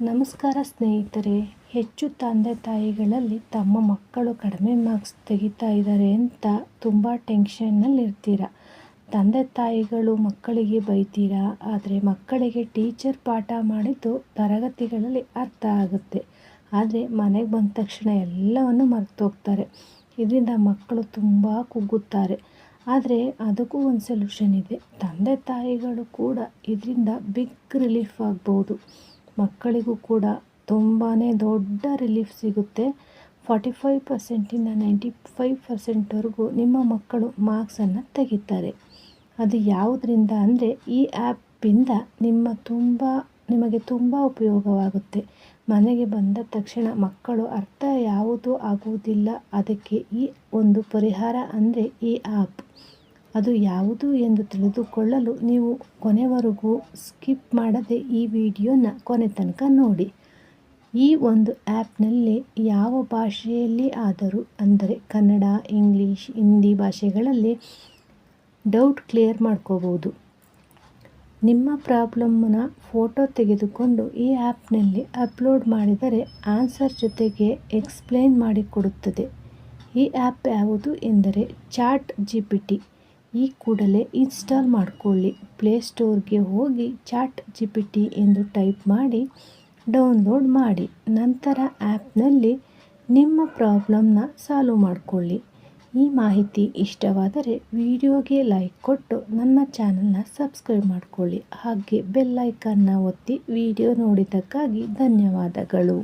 ನಮಸ್ಕಾರ ಸ್ನೇಹಿತರೆ, ಹೆಚ್ಚು ತಂದೆ ತಾಯಿಗಳಲ್ಲಿ ತಮ್ಮ ಮಕ್ಕಳು ಕಡಿಮೆ ಮಾರ್ಕ್ಸ್ ತೆಗಿತಾ ಇದ್ದಾರೆ ಅಂತ ತುಂಬ ಟೆನ್ಷನ್ನಲ್ಲಿರ್ತೀರ ತಂದೆ ತಾಯಿಗಳು ಮಕ್ಕಳಿಗೆ ಬೈತೀರಾ? ಆದರೆ ಮಕ್ಕಳಿಗೆ ಟೀಚರ್ ಪಾಠ ಮಾಡಿದ್ದು ತರಗತಿಗಳಲ್ಲಿ ಅರ್ಥ ಆಗುತ್ತೆ. ಆದರೆ ಮನೆಗೆ ಬಂದ ತಕ್ಷಣ ಎಲ್ಲವನ್ನು ಮರೆತೋಗ್ತಾರೆ ಇದರಿಂದ ಮಕ್ಕಳು ತುಂಬ ಕುಗ್ಗುತ್ತಾರೆ. ಆದರೆ ಅದಕ್ಕೂ ಒಂದು ಸೊಲ್ಯೂಷನ್ ಇದೆ. ತಂದೆ ತಾಯಿಗಳು ಕೂಡ ಇದರಿಂದ ಬಿಗ್ ರಿಲೀಫ್ ಆಗ್ಬೋದು. ಮಕ್ಕಳಿಗೂ ಕೂಡ ತುಂಬಾ ದೊಡ್ಡ ರಿಲೀಫ್ ಸಿಗುತ್ತೆ. ಫಾರ್ಟಿ ಫೈವ್ ಪರ್ಸೆಂಟಿಂದ ನೈಂಟಿ ಫೈವ್ ಪರ್ಸೆಂಟ್ವರೆಗೂ ನಿಮ್ಮ ಮಕ್ಕಳು ಮಾರ್ಕ್ಸನ್ನು ತೆಗಿತಾರೆ. ಅದು ಯಾವುದರಿಂದ ಅಂದರೆ ಈ ಆ್ಯಪಿಂದ ನಿಮ್ಮ ತುಂಬ, ನಿಮಗೆ ತುಂಬ ಉಪಯೋಗವಾಗುತ್ತೆ. ಮನೆಗೆ ಬಂದ ತಕ್ಷಣ ಮಕ್ಕಳು ಅರ್ಥ ಯಾವುದು ಆಗುವುದಿಲ್ಲ. ಅದಕ್ಕೆ ಈ ಒಂದು ಪರಿಹಾರ ಅಂದರೆ ಈ ಆ್ಯಪ್ ಅದು ಯಾವುದು ಎಂದು ತಿಳಿದುಕೊಳ್ಳಲು ನೀವು ಕೊನೆವರೆಗೂ ಸ್ಕಿಪ್ ಮಾಡದೆ ಈ ವಿಡಿಯೋನ ಕೊನೆ ತನಕ ನೋಡಿ. ಈ ಒಂದು ಆ್ಯಪ್ನಲ್ಲಿ ಯಾವ ಭಾಷೆಯಲ್ಲಿ ಆದರೂ, ಅಂದರೆ ಕನ್ನಡ, ಇಂಗ್ಲೀಷ್, ಹಿಂದಿ ಭಾಷೆಗಳಲ್ಲಿ ಡೌಟ್ ಕ್ಲಿಯರ್ ಮಾಡ್ಕೋಬೋದು. ನಿಮ್ಮ ಪ್ರಾಬ್ಲಮ್ಮನ್ನ ಫೋಟೋ ತೆಗೆದುಕೊಂಡು ಈ ಆ್ಯಪ್ನಲ್ಲಿ ಅಪ್ಲೋಡ್ ಮಾಡಿದರೆ ಆನ್ಸರ್ ಜೊತೆಗೆ ಎಕ್ಸ್ಪ್ಲೇನ್ ಮಾಡಿಕೊಡುತ್ತದೆ. ಈ ಆ್ಯಪ್ ಯಾವುದು ಎಂದರೆ ಚಾಟ್ ಜಿ ಪಿ ಟಿ. ಈ ಕೂಡಲೇ ಇನ್ಸ್ಟಾಲ್ ಮಾಡಿಕೊಳ್ಳಿ. ಪ್ಲೇಸ್ಟೋರ್ಗೆ ಹೋಗಿ ಚಾಟ್ ಜಿ ಪಿ ಟಿ ಎಂದು ಟೈಪ್ ಮಾಡಿ ಡೌನ್ಲೋಡ್ ಮಾಡಿ. ನಂತರ ಆ್ಯಪ್ನಲ್ಲಿ ನಿಮ್ಮ ಪ್ರಾಬ್ಲಮ್ನ ಸಾಲ್ವ್ ಮಾಡಿಕೊಳ್ಳಿ. ಈ ಮಾಹಿತಿ ಇಷ್ಟವಾದರೆ ವಿಡಿಯೋಗೆ ಲೈಕ್ ಕೊಟ್ಟು ನನ್ನ ಚಾನಲ್ನ ಸಬ್ಸ್ಕ್ರೈಬ್ ಮಾಡಿಕೊಳ್ಳಿ. ಹಾಗೆ ಬೆಲ್ಲೈಕನ್ನ ಒತ್ತಿ ವಿಡಿಯೋ ನೋಡಿದ್ದಕ್ಕಾಗಿ ಧನ್ಯವಾದಗಳು.